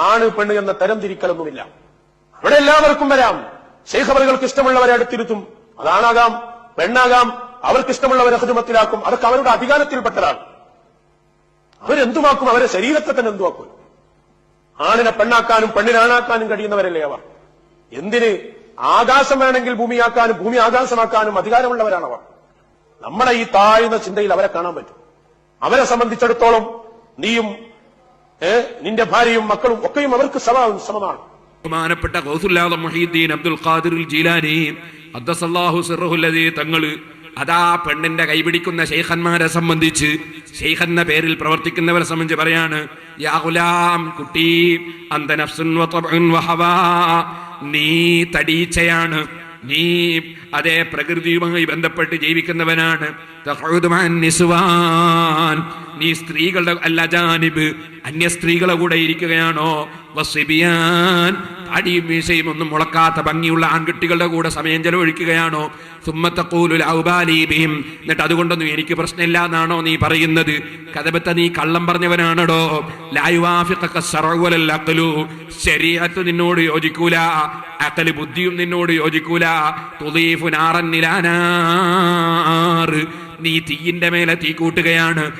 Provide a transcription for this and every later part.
ആണ് പെണ്ണ് എന്ന തരം തിരിക്കലൊന്നുമില്ല. അവിടെ എല്ലാവർക്കും വരാം. ശേഖബറുകൾക്ക് ഇഷ്ടമുള്ളവരെ അടുത്തിരുത്തും. അതാണാകാം പെണ്ണാകാം അവർക്ക് ഇഷ്ടമുള്ളവരെ ഹൃദമത്തിലാക്കും അതൊക്കെ അവരുടെ അധികാരത്തിൽപ്പെട്ടതാണ്. അവരെന്തുമാക്കും അവരെ ശരീരത്തെ തന്നെ എന്തുമാക്കും ആണിനെ പെണ്ണാക്കാനും പെണ്ണിനാണാക്കാനും കഴിയുന്നവരല്ലേ അവർ? എന്തിന്? ആകാശം വേണമെങ്കിൽ ഭൂമിയാക്കാനും ഭൂമി ആകാശമാക്കാനും അധികാരമുള്ളവരാണ് അവർ. നമ്മുടെ ഈ താഴ്ന്ന ചിന്തയിൽ അവരെ കാണാൻ പറ്റും. അവരെ സംബന്ധിച്ചിടത്തോളം നീയും നിന്റെ ഭാര്യയും മക്കളും ഒക്കെയും അവർക്ക് സമാവും സമമാണ് ബഹുമാനപ്പെട്ട ഗൗസുല്ലാദ മുഹീദ്ദീൻ അബ്ദുൽ ഖാദിർ ജീലാനി അദ്ദസല്ലാഹു സിറഹുല്ലദീ തങ്ങൾ അതാ പെണ്ണിന്റെ കൈപിടിക്കുന്ന ശൈഖന്മാരെ സംബന്ധിച്ച് എന്ന പേരിൽ പ്രവർത്തിക്കുന്നവരെ സംബന്ധിച്ച് പറയാണ് യാ ഗുലാം കുട്ടി അന്ത നഫ്സുൻ വ തബ്ഉൻ നീ തടീച്ചയാണ്. നീ അതേ പ്രകൃതിയുമായി ബന്ധപ്പെട്ട് ജീവിക്കുന്നവനാണ്. നീ സ്ത്രീകളുടെ അല്ല ജാനിബ് അന്യ സ്ത്രീകളെ കൂടെ ഇരിക്കുകയാണോ? വസിബിയാൻ. താടിയും മീശയും ഒന്നും മുളക്കാത്ത ഭംഗിയുള്ള ആൺകുട്ടികളുടെ കൂടെ സമയം ചെലവഴിക്കുകയാണോ? സുമ്മത്തക്കൂലുൽ ഔബാലീബിയും എന്നിട്ട് അതുകൊണ്ടൊന്നും എനിക്ക് പ്രശ്നമില്ല എന്നാണോ നീ പറയുന്നത്? കഥപത്ത നീ കള്ളം പറഞ്ഞവനാണടോ. ലായുവാഫിഖക ശരീരത്ത് നിന്നോട് യോജിക്കൂല. അക്കൽ ബുദ്ധിയും നിന്നോട് യോജിക്കൂല. നിലാനാർ. നീ തീയിന്റെ മേലെ തീ കൂട്ടുകയാണ്.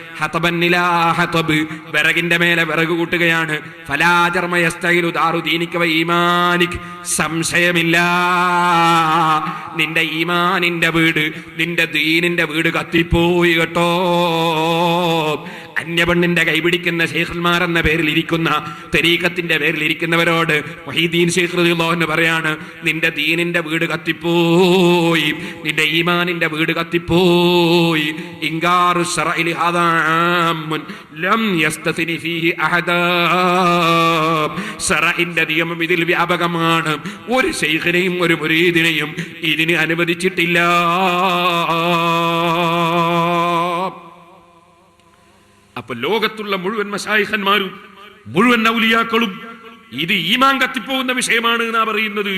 വിറകിന്റെ മേലെ വിറക് കൂട്ടുകയാണ്. സംശയമില്ല. നിന്റെ ഈമാനിന്റെ വീട് നിന്റെ ദീനിന്റെ വീട് കത്തിപ്പോയി കേട്ടോ. അന്യപെണ്ണിന്റെ കൈപിടിക്കുന്ന ശേഖർമാർ എന്ന പേരിൽ ഇരിക്കുന്ന തെരീക്കത്തിന്റെ പേരിൽ ഇരിക്കുന്നവരോട് വഹീദീൻ ശേഖ് എന്ന് പറയാണ് നിന്റെ ദീനിന്റെ വീട് കത്തിപ്പോയി നിന്റെ ഈമാനിന്റെ വീട് കത്തിപ്പോയി. ഇങ്കാറു ലം ഫീഹി നിയമം ഇതിൽ വ്യാപകമാണ്. ഒരു ശൈഖിനെയും ഒരു മുരീദിനെയും ഇതിന് അനുവദിച്ചിട്ടില്ല. അപ്പൊ ലോകത്തുള്ള മുഴുവൻ മശായിഖന്മാരും മുഴുവൻ ഔലിയാക്കളും ഇത് ഈമാൻ കത്തിപ്പോകുന്ന വിഷയമാണ് എന്നാ പറയുന്നത്.